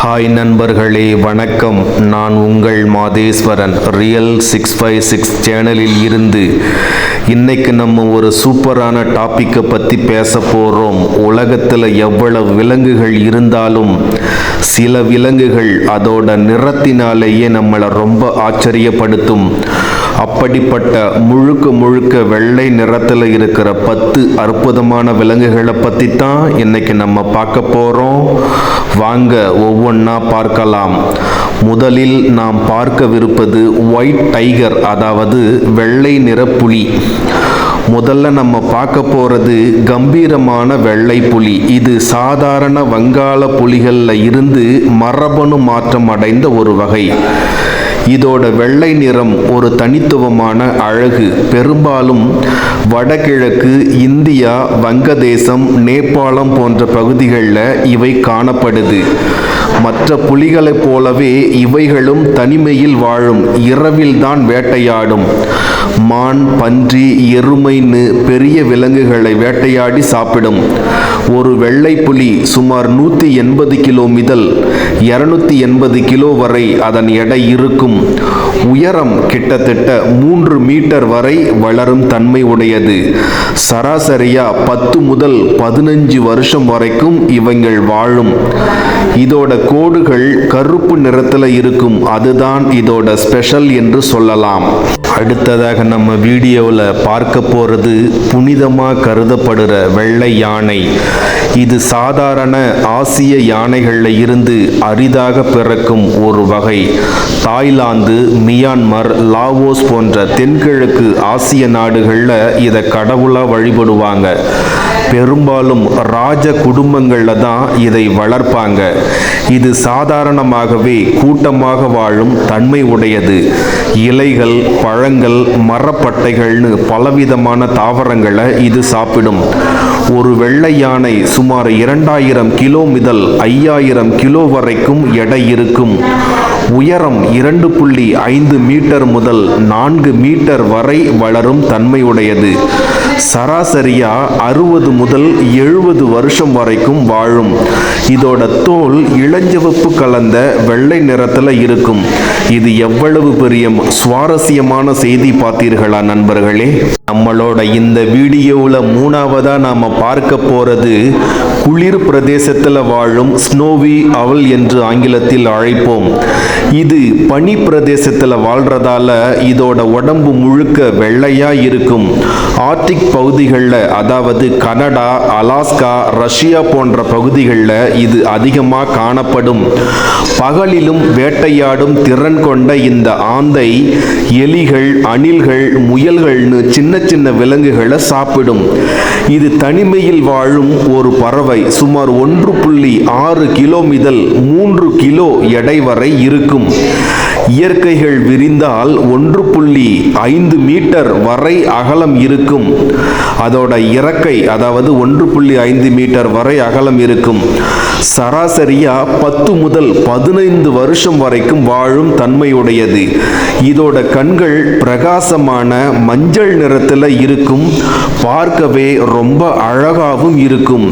Hi நண்பர்களே வணக்கம். நான் உங்கள் Madheswaran real six five six சேனலில் இருந்து. இன்னைக்கு நம்ம ஒரு சூப்பரான டாப்பிக்கை பற்றி பேச போகிறோம் உலகத்தில் எவ்வளவு விலங்குகள் இருந்தாலும் சில விலங்குகள் அதோட நிறத்தினாலேயே நம்மளை ரொம்ப ஆச்சரியப்படுத்தும். அப்படிப்பட்ட முழுக்க முழுக்க வெள்ளை நிறத்தில் இருக்கிற பத்து அற்புதமான விலங்குகளை பற்றி தான் இன்னைக்கு நம்ம பார்க்க போகிறோம் வாங்க ஒவ்வொன்றா பார்க்கலாம். முதலில் நாம் பார்க்கவிருப்பது ஒயிட் டைகர் அதாவது வெள்ளை நிற புலி. முதல்ல நம்ம பார்க்க போகிறது கம்பீரமான வெள்ளை புலி. இது சாதாரண வங்காள புலிகளில் இருந்து மரபணு மாற்றம் அடைந்த ஒரு வகை. இதோட வெள்ளை நிறம் ஒரு தனித்துவமான அழகு. பெரும்பாலும் வடகிழக்கு இந்தியா வங்கதேசம் நேபாளம் போன்ற பகுதிகளில் இவை காணப்படுது. மற்ற புலிகளைப் போலவே இவைகளும் தனிமையில் வாழும் இரவில்தான் வேட்டையாடும். மான் பன்றி எருமைன்னு பெரிய விலங்குகளை வேட்டையாடி சாப்பிடும். ஒரு வெள்ளை புலி சுமார் நூற்றி எண்பது கிலோ முதல் இருநூத்தி எண்பது கிலோ வரை அதன் எடை இருக்கும். உயரம் கிட்டத்தட்ட மூன்று மீட்டர் வரை வளரும் தன்மை உடையது சராசரியா பத்து முதல் பதினஞ்சு வருஷம் வரைக்கும் இவங்கள் வாழும். இதோட கோடுகள் கருப்பு நிறத்தில் இருக்கும். அதுதான் இதோட ஸ்பெஷல் என்று சொல்லலாம். அடுத்ததாக நம்ம வீடியோவில் பார்க்க போகிறது புனிதமாக கருதப்படுற வெள்ளை யானை. இது சாதாரண ஆசிய யானைகளில் இருந்து அரிதாக பிறக்கும் ஒரு வகை. தாய்லாந்து மியான்மர் லாவோஸ் போன்ற தென்கிழக்கு ஆசிய நாடுகளில் இதை கடவுளாக வழிபடுவாங்க. பெரும்பாலும் ராஜ குடும்பங்களில் தான் இதை வளர்ப்பாங்க. இது சாதாரணமாகவே கூட்டமாக வாழும் தன்மை உடையது இலைகள் பழங்கள் மரப்பட்டைகள்னு பலவிதமான தாவரங்களை இது சாப்பிடும். ஒரு வெள்ளை யானை சுமார் இரண்டாயிரம் கிலோ முதல் ஐயாயிரம் கிலோ வரைக்கும் எடை இருக்கும். உயரம் இரண்டு புள்ளி ஐந்து மீட்டர் முதல் நான்கு மீட்டர் வரை வளரும் தன்மையுடையது. சராசரியா அறுபது முதல் எழுபது வருஷம் வரைக்கும் வாழும். இதோட தோல் இளஞ்சிவப்பு கலந்த வெள்ளை நிறத்தில் இருக்கும். இது எவ்வளவு பெரிய சுவாரஸ்யமான செய்தி பார்த்தீர்களா நண்பர்களே? நம்மளோட இந்த வீடியோவில் மூணாவதா நாம பார்க்க போறது குளிர் பிரதேசத்தில் வாழும் ஸ்னோவி அவல் என்று ஆங்கிலத்தில் அழைப்போம். இது பனி பிரதேசத்தில் வாழ்றதால இதோட உடம்பு முழுக்க வெள்ளையா இருக்கும். ஆர்டிக் பகுதிகளில் அதாவது கனடா அலாஸ்கா ரஷ்யா போன்ற பகுதிகளில் இது அதிகமாக காணப்படும். பகலிலும் வேட்டையாடும் திறன் கொண்ட இந்த ஆந்தை எலிகள் அணில்கள் முயல்கள்னு சின்ன சின்ன விலங்குகளை சாப்பிடும். இது தனி தனிமையில் வாழும் ஒரு பறவை சுமார் ஒன்று புள்ளி ஆறு கிலோ முதல் மூன்று கிலோ எடை வரை இருக்கும். இயற்கைகள் விரிந்தால் ஒன்று புள்ளி ஐந்து மீட்டர் வரை அகலம் இருக்கும். அதோட இறக்கை அதாவது ஒன்று புள்ளி ஐந்து மீட்டர் வரை அகலம் இருக்கும். சராசரியா பத்து முதல் பதினைந்து வருஷம் வரைக்கும் வாழும் தன்மையுடையது. இதோட கண்கள் பிரகாசமான மஞ்சள் நிறத்தில் இருக்கும் பார்க்கவே ரொம்ப அழகாகவும் இருக்கும்.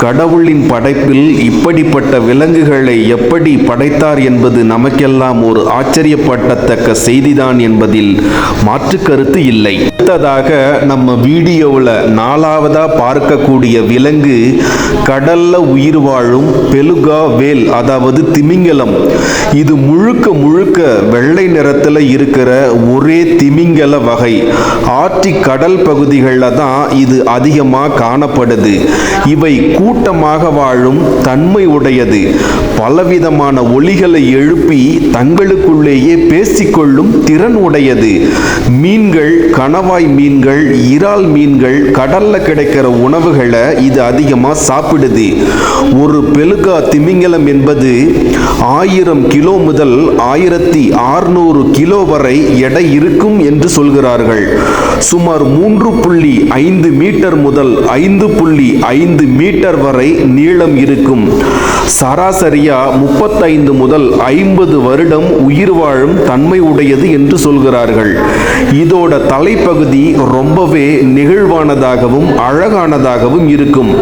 கடவுளின் படைப்பில் இப்படிப்பட்ட விலங்குகளை எப்படி படைத்தார் என்பது நமக்கெல்லாம் ஒரு ஆச்சரியப்படத்தக்க செய்திதான் என்பதில் மாற்று கருத்து இல்லை. அடுத்ததாக நம்ம வீடியோவில் நாலாவதா பார்க்கக்கூடிய விலங்கு கடல்ல உயிர் வாழும் பெலுகா வேல் அதாவது திமிங்கலம். இது முழுக்க முழுக்க வெள்ளை நிறத்தில் இருக்கிற ஒரே திமிங்கல வகை. ஆற்றி கடல் பகுதிகளில் தான் இது அதிகமாக காணப்படுது. இவை கூட்டமாக வாழும் தன்மை உடையது. பலவிதமான ஒலிகளை எழுப்பி தங்களுக்குள்ளேயே பேசிக்கொள்ளும் திறன் உடையது. மீன்கள் கணவாய் மீன்கள் இறால் மீன்கள் கடல்ல கிடைக்கிற உணவுகளை இது அதிகமாக சாப்பிடுது. ஒரு பெலுகா திமிங்கலம் என்பது ஆயிரம் கிலோ முதல் ஆயிரத்தி ஆறுநூறு கிலோ வரை எடை இருக்கும் என்று சொல்கிறார்கள். சுமார் மூன்று புள்ளி ஐந்து மீட்டர் முதல் ஐந்து புள்ளி ஐந்து மீட்டர் வரை நீளம் இருக்கும். சராசரியா முப்பத்தைந்து முதல் ஐம்பது வருடம் உயிர் வாழும் தன்மை உடையது என்று சொல்கிறார்கள். இதோட தலைப்பகுதி ரொம்பவே நெகிழ்வானதாகவும் அழகானதாகவும் இருக்கும்.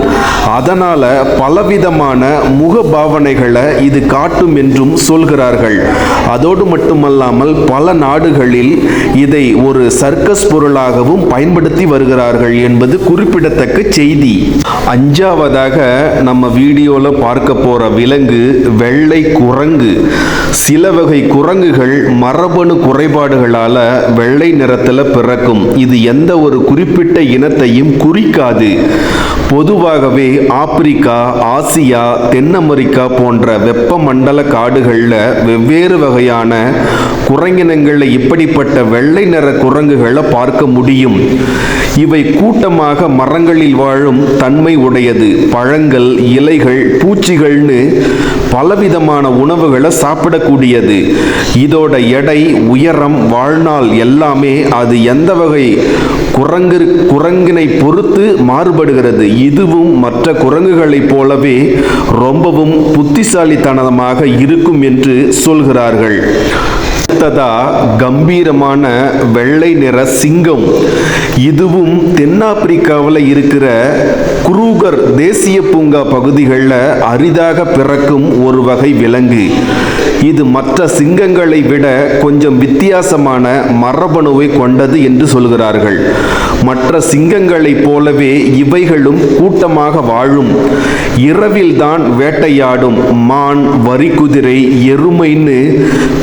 அதனால பலவிதமான முக பாவனைகளை இது காட்டும் என்றும் சொல்கிறார்கள். அதோடு மட்டுமல்லாமல் பல நாடுகளில் இதை ஒரு சர்க்கஸ் பொருளாகவும் பயன்படுத்தி வருகிறார்கள் என்பது குறிப்பிடத்தக்க செய்தி. அஞ்சாவதாக நம்ம வீடியோல பார்க்க போற விலங்கு வெள்ளை குரங்கு. சில வகை குரங்குகள் மரபணு குறைபாடுகளால வெள்ளை நிறத்துல பிறக்கும். இது எந்த ஒரு குறிப்பிட்ட இனத்தையும் குறிக்காது. பொதுவாகவே ஆப்பிரிக்கா ஆசியா தென் அமெரிக்கா போன்ற வெப்பமண்டல காடுகளில் வெவ்வேறு வகையான குரங்கினங்களில் இப்படிப்பட்ட வெள்ளை நிற குரங்குகளை பார்க்க முடியும். இவை கூட்டமாக மரங்களில் வாழும் தன்மை உடையது. பழங்கள் இலைகள் பூச்சிகள்னு பலவிதமான உணவுகளை சாப்பிடக்கூடியது. இதோட எடை உயரம் வாழ்நாள் எல்லாமே அது எந்த வகை குரங்கு குரங்கினை பொறுத்து மாறுபடுகிறது. இதுவும் மற்ற குரங்குகளைப் போலவே ரொம்பவும் புத்திசாலித்தனமாக இருக்கும் என்று சொல்கிறார்கள். அடுத்ததா கம்பீரமான வெள்ளை நிற சிங்கம். இதுவும் தென்னாப்பிரிக்காவில் இருக்கிற குரூகர் தேசிய பூங்கா பகுதிகளில் அரிதாக பிறக்கும் ஒரு வகை விலங்கு. இது மற்ற சிங்கங்களை விட கொஞ்சம் வித்தியாசமான மரபணுவை கொண்டது என்று சொல்கிறார்கள். மற்ற சிங்கங்களைப் போலவே இவைகளும் கூட்டமாக வாழும். இரவில்தான் வேட்டையாடும் மான் வரிக்குதிரை எருமைன்னு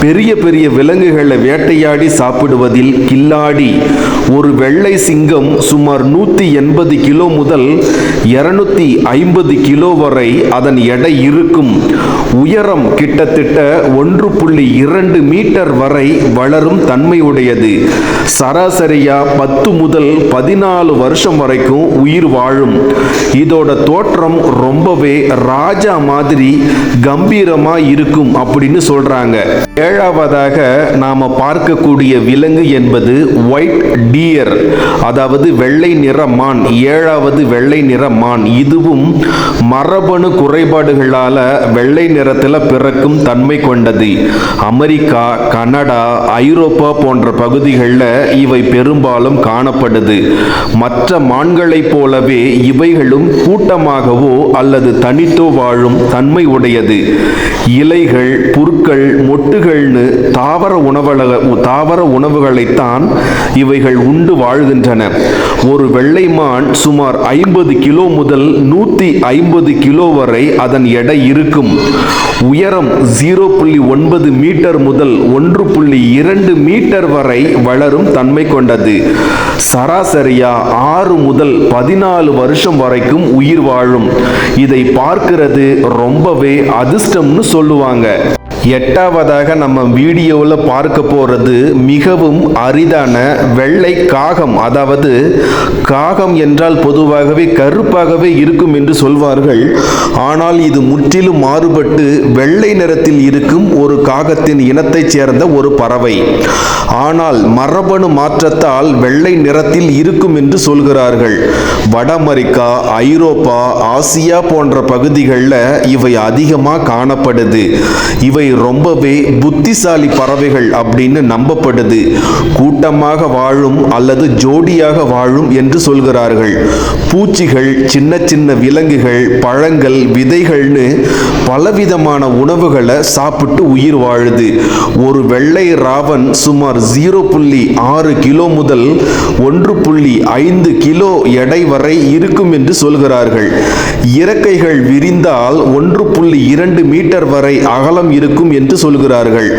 பெரிய பெரிய விலங்குகளை வேட்டையாடி சாப்பிடுவதில் கில்லாடி. ஒரு வெள்ளை சிங்கம் சுமார் நூற்றி எண்பது கிலோ முதல் இருநூத்தி ஐம்பது கிலோ வரை அதன் எடை இருக்கும். உயரம் கிட்டத்தட்ட ஒன்று புள்ளி இரண்டு மீட்டர் வரை வளரும் தன்மையுடையது. சராசரியா பத்து முதல் பதினாலு வருஷம் வரைக்கும் உயிர் வாழும். இதோட தோற்றம் ரொம்பவே ராஜா மாதிரி கம்பீரமாக இருக்கும் அப்படின்னு சொல்கிறாங்க ஏழாவதாக நாம் பார்க்கக்கூடிய விலங்கு என்பது ஒயிட் டியர் அதாவது வெள்ளை நிற மான். ஏழாவது வெள்ளை நிற மான். இதுவும் மரபணு குறைபாடுகளால் வெள்ளை நிறத்தில் பிறக்கும் தன்மை கொண்டது. அமெரிக்கா கனடா ஐரோப்பா போன்ற பகுதிகளில் இவை பெரும்பாலும் காணப்படுது. மற்ற மான்களைப் போலவே இவைகளும் கூட்டமாகவோ அல்லது தனித்தோ வாழும் தன்மை உடையது. இலைகள் புற்கள் மொட்டு மொட்டுகள்னு தாவர உணவக தாவர உணவுகளைத்தான் இவைகள் உண்டு வாழ்கின்றன. ஒரு வெள்ளை மான் சுமார் ஐம்பது கிலோ முதல் நூற்றி ஐம்பது கிலோ வரை அதன் எடை இருக்கும். உயரம் ஜீரோ புள்ளி ஒன்பது மீட்டர் முதல் ஒன்று புள்ளி இரண்டு மீட்டர் வரை வளரும் தன்மை கொண்டது. சராசரியா ஆறு முதல் பதினாலு வருஷம் வரைக்கும் உயிர் வாழும். இதை பார்க்கிறது ரொம்பவே அதிர்ஷ்டம்னு சொல்லுவாங்க. எட்டாவதாக நம்ம வீடியோவில் பார்க்க போகிறது மிகவும் அரிதான வெள்ளை காகம். அதாவது காகம் என்றால் பொதுவாகவே கருப்பாகவே இருக்கும் என்று சொல்வார்கள். ஆனால் இது முற்றிலும் மாறுபட்டு வெள்ளை நிறத்தில் இருக்கும் ஒரு காகத்தின் இனத்தைச் சேர்ந்த ஒரு பறவை. ஆனால் மரபணு மாற்றத்தால் வெள்ளை நிறத்தில் இருக்கும் என்று சொல்கிறார்கள். வட அமெரிக்கா ஐரோப்பா ஆசியா போன்ற பகுதிகளில் இவை அதிகமாக காணப்படுது. இவை ரொம்பவே புத்திசாலி பறவைகள் அப்படின்னு நம்பப்படுது. கூட்டமாக வாழும் அல்லது ஜோடியாக வாழும் என்று சொல்கிறார்கள். பூச்சிகள் சின்ன சின்ன விலங்குகள் பழங்கள் விதைகள்னு பலவிதமான உணவுகளை சாப்பிட்டு உயிர் வாழுது. ஒரு வெள்ளை ராவன் சுமார் ஜீரோ புள்ளி ஆறு கிலோ முதல் ஒன்று புள்ளி ஐந்து கிலோ எடை வரை இருக்கும் என்று சொல்கிறார்கள். இறக்கைகள் விரிந்தால் ஒன்று புள்ளி இரண்டு மீட்டர் வரை அகலம் இருக்கும் என்று சொல்கிறார்கள்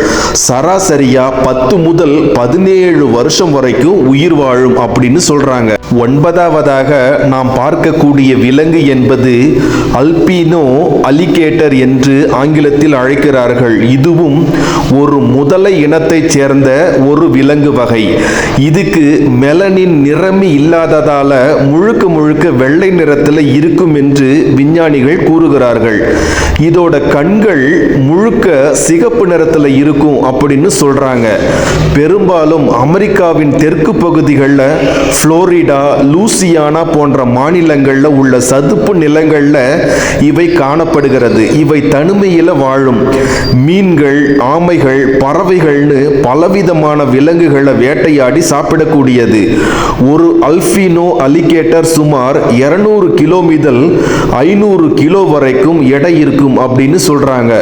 சராசரியா பத்து முதல் பதினேழு வருஷம் வரைக்கும் உயிர் வாழும் அப்படின்னு சொல்றாங்க. ஒன்பதாவதாக நாம் பார்க்கக்கூடிய விலங்கு என்பது அல்பினோ அலிகேட்டர் என்று ஆங்கிலத்தில் அழைக்கிறார்கள். இதுவும் ஒரு முதலை இனத்தைச் சேர்ந்த ஒரு விலங்கு வகை. இதுக்கு மெலனின் நிறமி இல்லாததால முழுக்க முழுக்க வெள்ளை நிறத்தில் இருக்கும் என்று விஞ்ஞானிகள் கூறுகிறார்கள். இதோட கண்கள் முழுக்க சிகப்பு நிறத்தில் இருக்கும் அப்படின்னு சொல்றாங்க. பெரும்பாலும் அமெரிக்காவின் தெற்கு பகுதிகளில் புளோரிடா லூசியானா போன்ற மாநிலங்களில் உள்ள சதுப்பு நிலங்களில் இவை காணப்படுகிறது. இவை தனிமையில் வாழும். மீன்கள் ஆமை ஆமைகள் பறவைகள்னு பலவிதமான விலங்குகளை வேட்டையாடி சாப்பிடக்கூடியது. ஒரு அல்பினோ அலிகேட்டர் சுமார் 200 கிலோ முதல் ஐநூறு கிலோ வரைக்கும் எடை இருக்கும் அப்படின்னு சொல்றாங்க.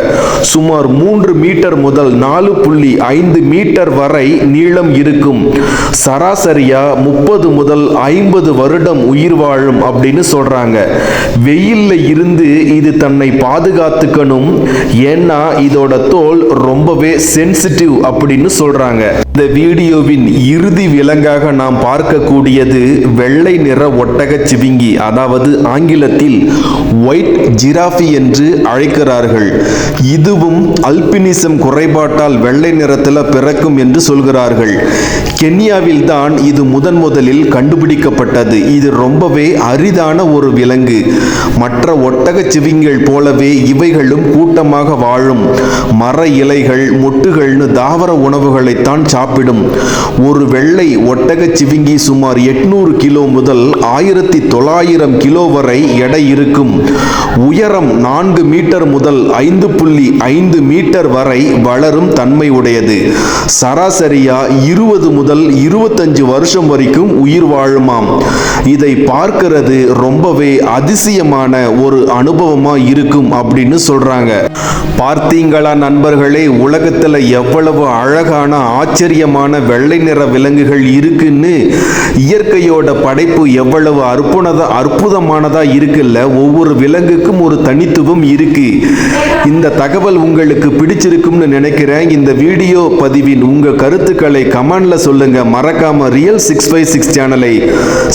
சுமார் மூன்று மீட்டர் முதல் நாலு புள்ளி ஐந்து மீட்டர் வரை நீளம் இருக்கும். சராசரியா முப்பது முதல் ஐம்பது வருடம் உயிர் வாழும் அப்படின்னு சொல்றாங்க. வெயில்ல இருந்து இது தன்னை பாதுகாத்துக்கணும். ஏன்னா இதோட தோல் ரொம்பவே சென்சிட்டிவ் அப்படின்னு சொல்றாங்க. இந்த வீடியோவின் இறுதி விலங்காக நாம் பார்க்கக்கூடியது வெள்ளை நிற ஒட்டகச் சிவிங்கி அதாவது ஆங்கிலத்தில் ஒயிட் ஜிராஃபி என்று அழைக்கிறார்கள். இதுவும் அல்பினிசம் குறைபாட்டால் வெள்ளை நிறத்தில் பிறக்கும் என்று சொல்கிறார்கள். கென்யாவில் தான் இது முதன் முதலில் கண்டுபிடிக்கப்பட்டது. இது ரொம்பவே அரிதான ஒரு விலங்கு. மற்ற ஒட்டகச் சிவிங்கள் போலவே இவைகளும் கூட்டமாக வாழும். மர இலைகள் மொட்டுகள்னு தாவர உணவுகளைத்தான் சாப்பிடும். ஒரு வெள்ளை ஒட்டகச் சிவிங்கி சுமார் எட்நூறு கிலோ முதல் ஆயிரத்தி தொள்ளாயிரம் கிலோ வரை எடை இருக்கும். உயரம் நான்கு மீட்டர் முதல் ஐந்து புள்ளி ஐந்து மீட்டர் வரை வளரும் தன்மை உடையது சராசரியா இருபது முதல் இருபத்தஞ்சு வருஷம் வரைக்கும் உயிர் வாழுமாம். இதை பார்க்கிறது ரொம்பவே அதிசயமான ஒரு அனுபவமா இருக்கும் அப்படின்னு சொல்றாங்க. பார்த்தீங்களா நண்பர்களே உலகத்துல எவ்வளவு அழகான ஆச்சரியமான வெள்ளை நிற விலங்குகள் இருக்குன்னு? இயற்கையோட படைப்பு எவ்வளவு அற்புத அற்புதமானதா இருக்குல்ல? ஒவ்வொரு விலங்குக்கும் ஒரு தனித்துவம் இருக்கு. இந்த தகவல் உங்களுக்கு பிடிச்சிருக்கும்னு நினைக்கிறேன். இந்த வீடியோ பதிவின் உங்க கருத்துக்களை கமெண்ட்ல சொல்லுங்க. மறக்காம ரியல் சிக்ஸ் ஃபைவ் சிக்ஸ் சேனலை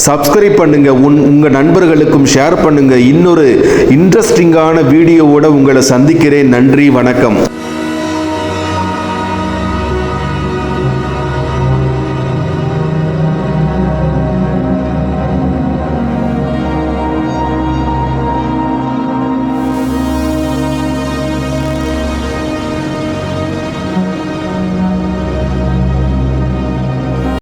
சப்ஸ்கிரைப் பண்ணுங்க. உன் உங்க நண்பர்களுக்கும் ஷேர் பண்ணுங்க. இன்னொரு இன்ட்ரெஸ்டிங்கான வீடியோவோட உங்களை சந்திக்கிறேன். நன்றி வணக்கம்.